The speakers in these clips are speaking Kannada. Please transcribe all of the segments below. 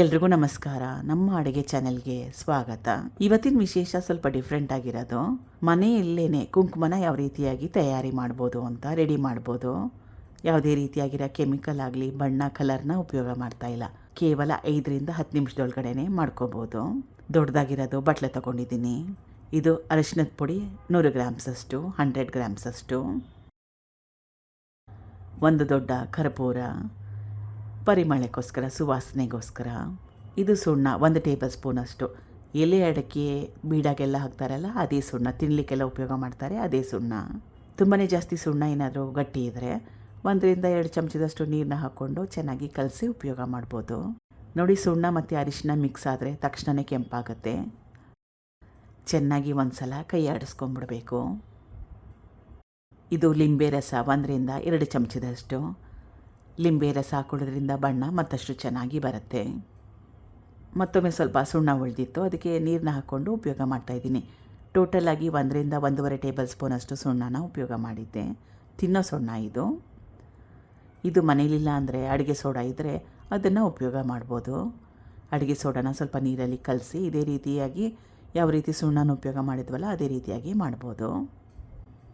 ಎಲ್ರಿಗೂ ನಮಸ್ಕಾರ. ನಮ್ಮ ಅಡುಗೆ ಚಾನೆಲ್ಗೆ ಸ್ವಾಗತ. ಇವತ್ತಿನ ವಿಶೇಷ ಸ್ವಲ್ಪ ಡಿಫ್ರೆಂಟ್ ಆಗಿರೋದು. ಮನೆಯಲ್ಲೇನೆ ಕುಂಕುಮನ ಯಾವ ರೀತಿಯಾಗಿ ತಯಾರಿ ಮಾಡ್ಬೋದು ಅಂತ ರೆಡಿ ಮಾಡ್ಬೋದು. ಯಾವುದೇ ರೀತಿಯಾಗಿರೋ ಕೆಮಿಕಲ್ ಆಗಲಿ, ಬಣ್ಣ ಕಲರ್ನ ಉಪಯೋಗ ಮಾಡ್ತಾ ಇಲ್ಲ. ಕೇವಲ ಐದರಿಂದ ಹತ್ತು ನಿಮಿಷದೊಳಗಡೆನೆ ಮಾಡ್ಕೋಬೋದು. ದೊಡ್ಡದಾಗಿರೋದು ಬಟ್ಲೆ ತಗೊಂಡಿದ್ದೀನಿ. ಇದು ಅರಿಶಿನದ ಪುಡಿ, ನೂರು ಗ್ರಾಮ್ಸಷ್ಟು, ಹಂಡ್ರೆಡ್ ಗ್ರಾಮ್ಸಷ್ಟು. ಒಂದು ದೊಡ್ಡ ಕರ್ಪೂರ ಪರಿಮಳಕ್ಕೋಸ್ಕರ, ಸುವಾಸನೆಗೋಸ್ಕರ. ಇದು ಸುಣ್ಣ, ಒಂದು ಟೇಬಲ್ ಸ್ಪೂನಷ್ಟು ಎಲೆ ಅಡಿಕೆ ಬೀಡಾಗೆಲ್ಲ ಹಾಕ್ತಾರಲ್ಲ, ಅದೇ ಸುಣ್ಣ. ತಿನ್ನಲಿಕ್ಕೆಲ್ಲ ಉಪಯೋಗ ಮಾಡ್ತಾರೆ, ಅದೇ ಸುಣ್ಣ. ತುಂಬಾ ಜಾಸ್ತಿ ಸುಣ್ಣ ಏನಾದರೂ ಗಟ್ಟಿ ಇದ್ದರೆ ಒಂದರಿಂದ ಎರಡು ಚಮಚದಷ್ಟು ನೀರನ್ನ ಹಾಕ್ಕೊಂಡು ಚೆನ್ನಾಗಿ ಕಲಸಿ ಉಪಯೋಗ ಮಾಡ್ಬೋದು. ನೋಡಿ, ಸುಣ್ಣ ಮತ್ತು ಅರಿಶಿನ ಮಿಕ್ಸ್ ಆದರೆ ತಕ್ಷಣವೇ ಕೆಂಪಾಗುತ್ತೆ. ಚೆನ್ನಾಗಿ ಒಂದು ಸಲ ಕೈ ಆಡಿಸ್ಕೊಂಬಿಡ್ಬೇಕು. ಇದು ಲಿಂಬೆ ರಸ, ಒಂದರಿಂದ ಎರಡು ಚಮಚದಷ್ಟು. ಲಿಂಬೆ ರಸ ಹಾಕೊಳ್ಳೋದ್ರಿಂದ ಬಣ್ಣ ಮತ್ತಷ್ಟು ಚೆನ್ನಾಗಿ ಬರುತ್ತೆ. ಮತ್ತೊಮ್ಮೆ ಸ್ವಲ್ಪ ಸುಣ್ಣ ಉಳಿದಿತ್ತು, ಅದಕ್ಕೆ ನೀರನ್ನ ಹಾಕ್ಕೊಂಡು ಉಪಯೋಗ ಮಾಡ್ತಾಯಿದ್ದೀನಿ ಟೋಟಲಾಗಿ ಒಂದರಿಂದ ಒಂದೂವರೆ ಟೇಬಲ್ ಸ್ಪೂನಷ್ಟು ಸುಣ್ಣನ ಉಪಯೋಗ ಮಾಡಿದ್ದೆ. ತಿನ್ನೋ ಸುಣ್ಣ ಇದು. ಇದು ಮನೇಲಿಲ್ಲ ಅಂದರೆ ಅಡುಗೆ ಸೋಡಾ ಇದ್ದರೆ ಅದನ್ನು ಉಪಯೋಗ ಮಾಡ್ಬೋದು. ಅಡುಗೆ ಸೋಡಾನ ಸ್ವಲ್ಪ ನೀರಲ್ಲಿ ಕಲಸಿ ಇದೇ ರೀತಿಯಾಗಿ ಯಾವ ರೀತಿ ಸುಣ್ಣನ ಉಪಯೋಗ ಮಾಡಿದ್ವಲ್ಲ ಅದೇ ರೀತಿಯಾಗಿ ಮಾಡ್ಬೋದು.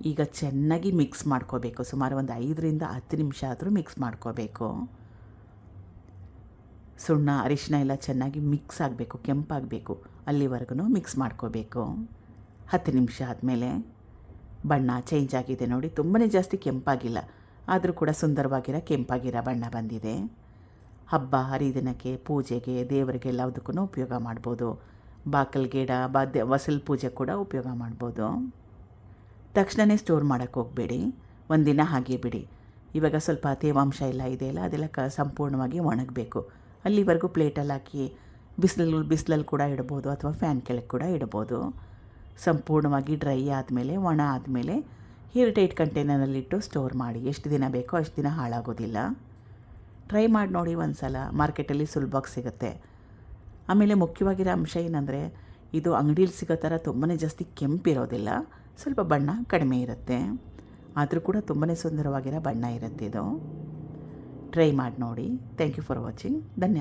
ಈಗ ಚೆನ್ನಾಗಿ ಮಿಕ್ಸ್ ಮಾಡ್ಕೋಬೇಕು. ಸುಮಾರು ಒಂದು ಐದರಿಂದ ಹತ್ತು ನಿಮಿಷ ಆದರೂ ಮಿಕ್ಸ್ ಮಾಡ್ಕೋಬೇಕು. ಸುಣ್ಣ ಅರಿಶಿನ ಎಲ್ಲ ಚೆನ್ನಾಗಿ ಮಿಕ್ಸ್ ಆಗಬೇಕು, ಕೆಂಪಾಗಬೇಕು. ಅಲ್ಲಿವರೆಗೂ ಮಿಕ್ಸ್ ಮಾಡ್ಕೋಬೇಕು. ಹತ್ತು ನಿಮಿಷ ಆದಮೇಲೆ ಬಣ್ಣ ಚೇಂಜ್ ಆಗಿದೆ ನೋಡಿ ತುಂಬಾ ಜಾಸ್ತಿ ಕೆಂಪಾಗಿಲ್ಲ. ಆದರೂ ಕೂಡ ಸುಂದರವಾಗಿರೋ ಕೆಂಪಾಗಿರೋ ಬಣ್ಣ ಬಂದಿದೆ. ಹಬ್ಬ, ಹರಿದಿನಕ್ಕೆ, ಪೂಜೆಗೆ ದೇವರಿಗೆಲ್ಲದಕ್ಕೂ ಉಪಯೋಗ ಮಾಡ್ಬೋದು. ಬಾಕಲ್ ಗಿಡ ಬಾದ್ಯ ವಸಲ್ ಪೂಜೆ ಕೂಡ ಉಪಯೋಗ ಮಾಡ್ಬೋದು. ತಕ್ಷಣವೇ ಸ್ಟೋರ್ ಮಾಡೋಕ್ಕೆ ಹೋಗಬೇಡಿ. ಒಂದಿನ ಹಾಗೆ ಬಿಡಿ. ಇವಾಗ ಸ್ವಲ್ಪ ತೇವಾಂಶ ಎಲ್ಲ ಇದೆಯಲ್ಲ ಅದೆಲ್ಲ ಕ ಸಂಪೂರ್ಣವಾಗಿ ಒಣಗಬೇಕು. ಅಲ್ಲಿವರೆಗೂ ಪ್ಲೇಟಲ್ಲಿ ಹಾಕಿ ಬಿಸಿಲಲ್ಲಿ ಬಿಸಿಲಲ್ಲಿ ಕೂಡ ಇಡ್ಬೋದು ಅಥವಾ ಫ್ಯಾನ್ ಕೆಳಗೆ ಕೂಡ ಇಡ್ಬೋದು. ಸಂಪೂರ್ಣವಾಗಿ ಡ್ರೈ ಆದಮೇಲೆ, ಒಣ ಆದಮೇಲೆ ಏರ್ಟೈಟ್ ಕಂಟೈನರಲ್ಲಿಟ್ಟು ಸ್ಟೋರ್ ಮಾಡಿ. ಎಷ್ಟು ದಿನ ಬೇಕೋ ಅಷ್ಟು ದಿನ ಹಾಳಾಗೋದಿಲ್ಲ. ಟ್ರೈ ಮಾಡಿ ನೋಡಿ ಒಂದು ಸಲ ಮಾರ್ಕೆಟಲ್ಲಿ ಸುಲಭವಾಗಿ ಸಿಗುತ್ತೆ. ಆಮೇಲೆ ಮುಖ್ಯವಾಗಿರೋ ಅಂಶ ಏನಂದರೆ, ಇದು ಅಂಗಡೀಲಿ ಸಿಗೋ ಥರ ತುಂಬಾ ಜಾಸ್ತಿ ಕೆಂಪಿರೋದಿಲ್ಲ ಸ್ವಲ್ಪ ಬಣ್ಣ ಕಡಿಮೆ ಇರುತ್ತೆ. ಆದರೂ ಕೂಡ ತುಂಬಾ ಸುಂದರವಾಗಿರೋ ಬಣ್ಣ ಇರುತ್ತೆ ಇದು. ಟ್ರೈ ಮಾಡಿ ನೋಡಿ. ಥ್ಯಾಂಕ್ ಯು ಫಾರ್ ವಾಚಿಂಗ್ ಧನ್ಯವಾದ.